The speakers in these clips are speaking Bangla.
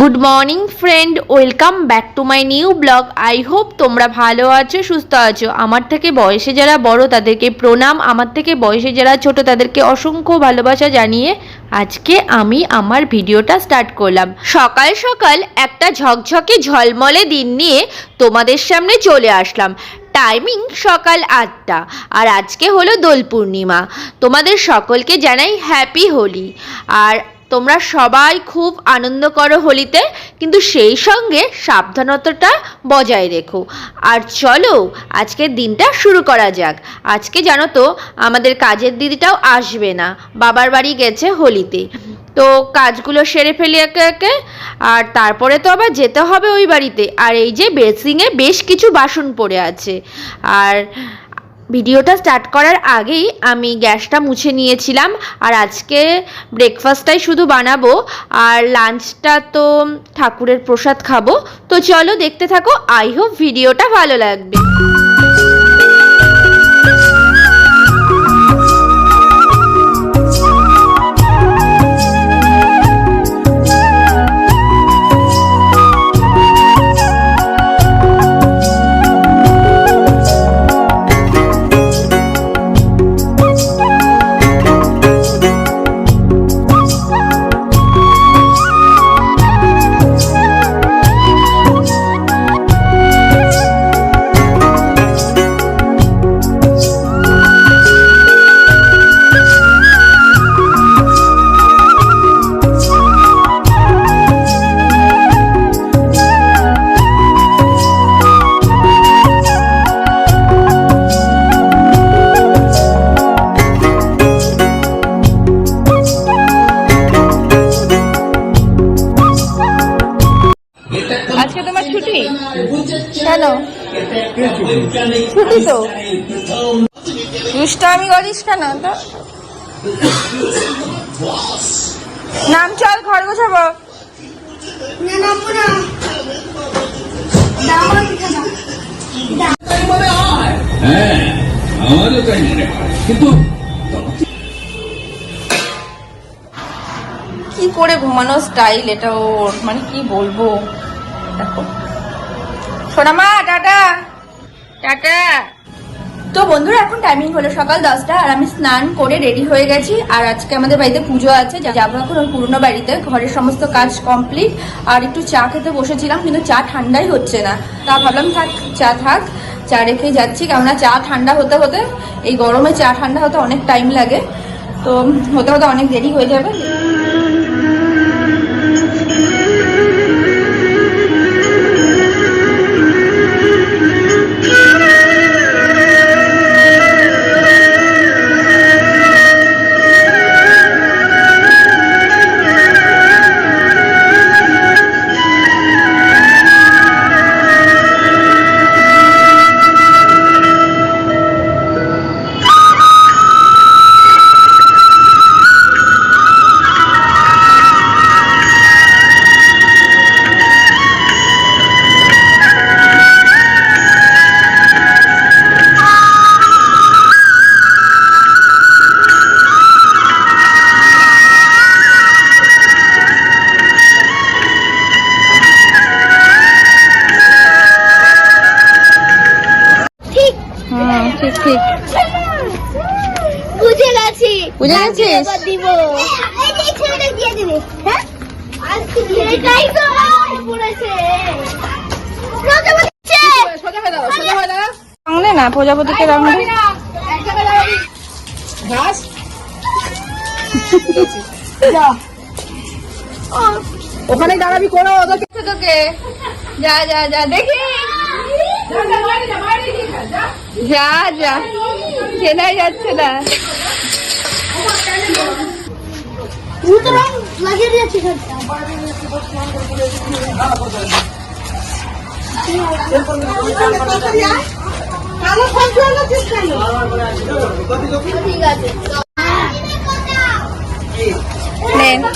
Good morning friend welcome back to my new blog I hope তোমরা ভালো আছো, সুস্থ আছো। আমার থেকে বয়সে যারা বড়, তাদেরকে প্রণাম। আমার থেকে বয়সে যারা ছোট, তাদেরকে অসংখ্য ভালোবাসা জানিয়ে আজকে আমি আমার ভিডিওটা স্টার্ট করলাম। সকাল সকাল একটা ঝকঝকে ঝলমলে দিন নিয়ে তোমাদের সামনে চলে আসলাম। টাইমিং সকাল আটটা। আর আজকে হলো দোল পূর্ণিমা। তোমাদের সকলকে জানাই হ্যাপি হোলি আর তোমরা সবাই খুব আনন্দ করো হোলিতে, কিন্তু সেই সঙ্গে সাবধানতাটা বজায় রেখো। আর চলো, আজকের দিনটা শুরু করা যাক। আজকে জানো তো, আমাদের কাজের দিদিটাও আসবে না, বাবার বাড়ি গেছে হোলিতে। তো কাজগুলো সেরে ফেলি একে একে, আর তারপরে তো আবার যেতে হবে ওই বাড়িতে। আর এই যে বেসিংয়ে বেশ কিছু বাসন পড়ে আছে। আর ভিডিওটা স্টার্ট করার আগেই আমি গ্যাসটা মুছে নিয়েছিলাম আর আজকে ব্রেকফাস্টটাই শুধু বানাবো আর লাঞ্চটা তো ঠাকুরের প্রসাদ খাব। তো চলো দেখতে থাকো আই হোপ ভিডিওটা ভালো লাগবে। কেন ছুটি তো দুষ্টামি করিস কেন? তো নাম চল ঘর গোছাবো। আমারও তাই মনে হয় কিন্তু কি করে ঘুমানো স্টাইল এটা ওর? মানে কি বলব? দেখো। সোনামা, টাটা। টাটা। তো বন্ধুরা, এখন টাইমিং হলো সকাল দশটা, আর আমি স্নান করে রেডি হয়ে গেছি। আর আজকে আমাদের বাড়িতে পুজো আছে যাব এখন ওই পুরনো বাড়িতে। ঘরের সমস্ত কাজ কমপ্লিট আর একটু চা খেতে বসেছিলাম, কিন্তু চা ঠান্ডাই হচ্ছে না। তা ভাবলাম থাক, চা থাক। চা রেখে যাচ্ছি। কেননা চা ঠান্ডা হতে হতে, এই গরমে চা ঠান্ডা হতে অনেক টাইম লাগে। তো হতে হতে অনেক দেরি হয়ে যাবে। ঠিক ঠিক। বুঝে গেছি। বুঝে গেছিস? দিব। এই ছেলেটা দিয়ে দিবি হ্যাঁ এটাই তো পড়েছে রোজা না প্রজাপতিকে রঙলে ওখানে দাঁড়াবি কোনো ওদেরকে তোকে। যা যা যা দেখি। যা যা। চেনাই যাচ্ছে না।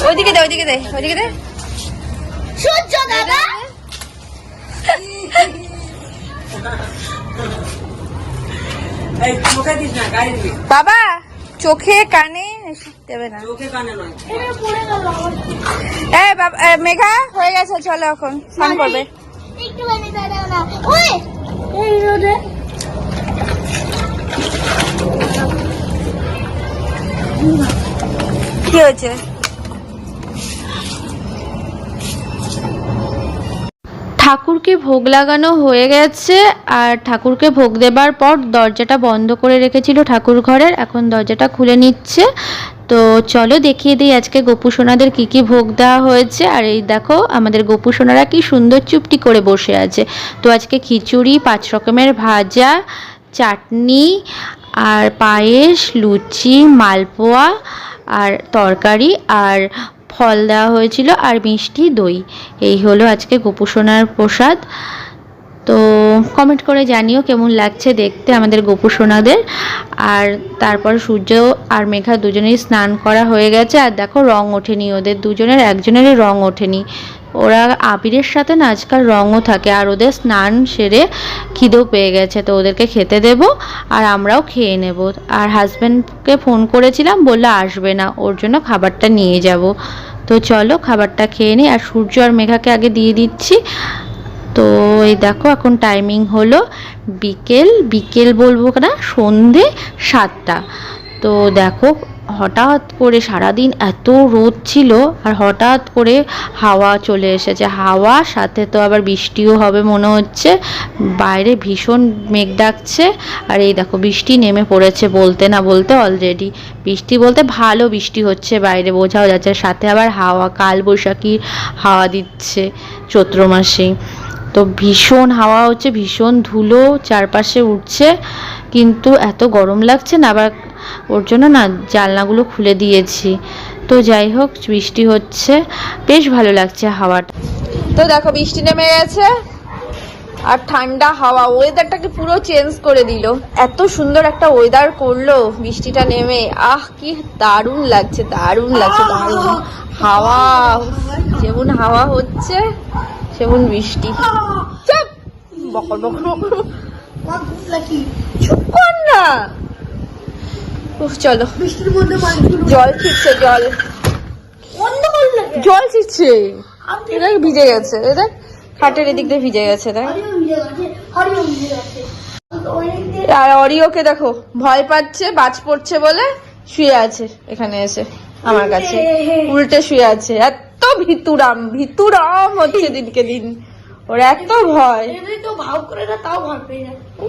ওইদিকে দে ওইদিকে দে ওইদিকে দে। সূর্য দাদা? বাবা চোখে কানে দেবে না। বাবা মেঘা হয়ে গেছে চলো এখন স্নান করবে। একটুখানি দাঁড়াও না। ওই এই রোদে। কি হয়েছে? ঠাকুরকে ভোগ লাগানো হয়ে গেছে আর ঠাকুরকে ভোগ দেবার পর দরজাটা বন্ধ করে রেখেছিল ঠাকুর ঘরের। এখন দরজাটা খুলে নিচ্ছে। তো চলো দেখিয়ে দিই আজকে গোপু সোনাদের কী কী ভোগ দেওয়া হয়েছে। আর এই দেখো, আমাদের গোপু সোনারা কি সুন্দর চুপটি করে বসে আছে। তো আজকে খিচুড়ি, পাঁচ রকমের ভাজা, চাটনি, আর পায়েস, লুচি, মালপোয়া, আর তরকারি, আর ফল দেওয়া হয়েছিল আর মিষ্টি দই। এই হলো আজকে গোপুসোনার প্রসাদ। তো কমেন্ট করে জানিও কেমন লাগছে দেখতে আমাদের গোপুসোনাদের আর তারপর সূর্য আর মেঘা দুজনেই স্নান করা হয়ে গেছে। আর দেখো রং ওঠেনি ওদের দুজনের, একজনেরই রং ওঠেনি। ওরা আবিরের সাথে না আজকাল রঙও থাকে, আর ওদের স্নান সেরে খিদেও পেয়ে গেছে, তো ওদেরকে খেতে দেব আর আমরাও খেয়ে নেব। আর হাজব্যান্ডকে ফোন করেছিলাম, বলল আসবে না, ওর জন্য খাবারটা নিয়ে যাব। তো চলো খাবারটা খেয়ে নিই, আর সূর্য আর মেঘাকে আগে দিয়ে দিচ্ছি। তো এই দেখো এখন টাইমিং হলো বিকেল বিকেল বলব না, সন্ধে সাতটা। তো দেখো হঠাৎ করে সারাদিন এত রোদ ছিল আর হঠাৎ করে হাওয়া চলে এসেছে। হাওয়া সাথে তো আবার বৃষ্টিও হবে মনে হচ্ছে। বাইরে ভীষণ মেঘ ডাকছে আর এই দেখো বৃষ্টি নেমে পড়েছে বলতে না বলতে অলরেডি বৃষ্টি বলতে ভালো বৃষ্টি হচ্ছে বাইরে, বোঝাও যাচ্ছে। সাথে আবার হাওয়া কাল বৈশাখী হাওয়া দিচ্ছে চৈত্র মাসে তো ভীষণ হাওয়া হচ্ছে, ভীষণ ধুলো চারপাশে উঠছে, কিন্তু এত গরম লাগছে না আবার ওর জন্য না জানলাগুলো খুলে দিয়েছি। তো যাই হোক বৃষ্টি হচ্ছে। বেশ ভালো লাগছে হাওয়াটা। তো দেখো বৃষ্টি নেমে গেছে আর ঠান্ডা হাওয়া। ওয়েদারটাকে পুরো চেঞ্জ করে দিল। এত সুন্দর একটা ওয়েদার করল বৃষ্টিটা নেমে। আহ কি দারুণ লাগছে দারুণ লাগছে দারুণ। হাওয়া যেমন হাওয়া হচ্ছে সেমন বৃষ্টি। বকর বকর না। চলো। জল ছিটছে জল। জল ছিটছে। এটা ভিজে গেছে। দেখ খাটের এদিক দিয়ে ভিজে গেছে দেখ। আর অরিওকে দেখো ভয় পাচ্ছে বাজ পড়ছে বলে শুয়ে আছে এখানে এসে আমার কাছে। উল্টে শুয়ে আছে। এত ভিতুরাম ভিতুরাম হচ্ছে দিনকে দিন। ওর এত ভয়।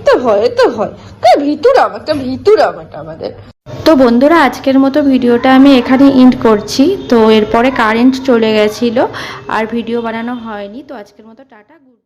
তো ভয় এত ভয়। কে ভিতুরাম একটা ভিতুরাম এটা আমাদের। তো বন্ধুরা, আজকের মতো ভিডিওটা আমি এখানে ইন্ড করছি। তো এরপরে কারেন্ট চলে গেছিল, আর ভিডিও বানানো হয়নি। তো আজকের মতো টাটা গুড